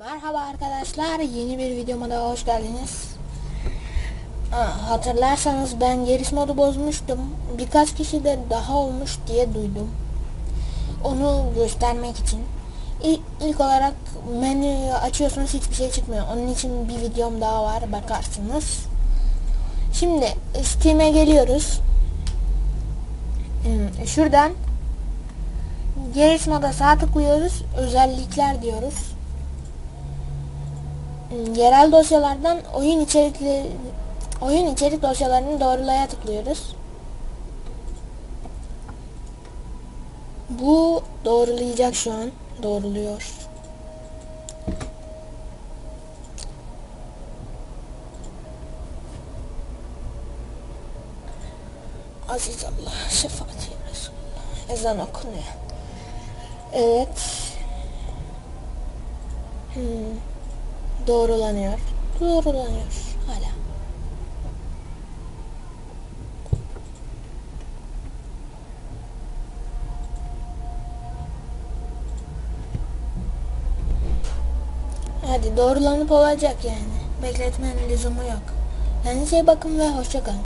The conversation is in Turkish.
Merhaba arkadaşlar, yeni bir videoma da hoş geldiniz. Hatırlarsanız ben giriş modu bozmuştum. Birkaç kişi de daha olmuş diye duydum. Onu göstermek için. İlk, ilk olarak menüyü açıyorsunuz hiçbir şey çıkmıyor. Onun için bir videom daha var bakarsınız. Şimdi Steam'e geliyoruz. Hmm, Şuradan giriş moda sağ tıklıyoruz. Özellikler diyoruz. Yerel dosyalardan oyun içerikleri oyun içerik dosyalarını doğrulaya tıklıyoruz. Bu doğrulayacak şu an. Doğruluyor. Aziz Allah, şefaat Resulullah. Ezan okunuyor. Evet. Hmm. Doğrulanıyor. Doğrulanıyor hala. Hadi doğrulanıp olacak yani. Bekletmenin lüzumu yok. Kendinize iyi bakın ve hoşça kalın.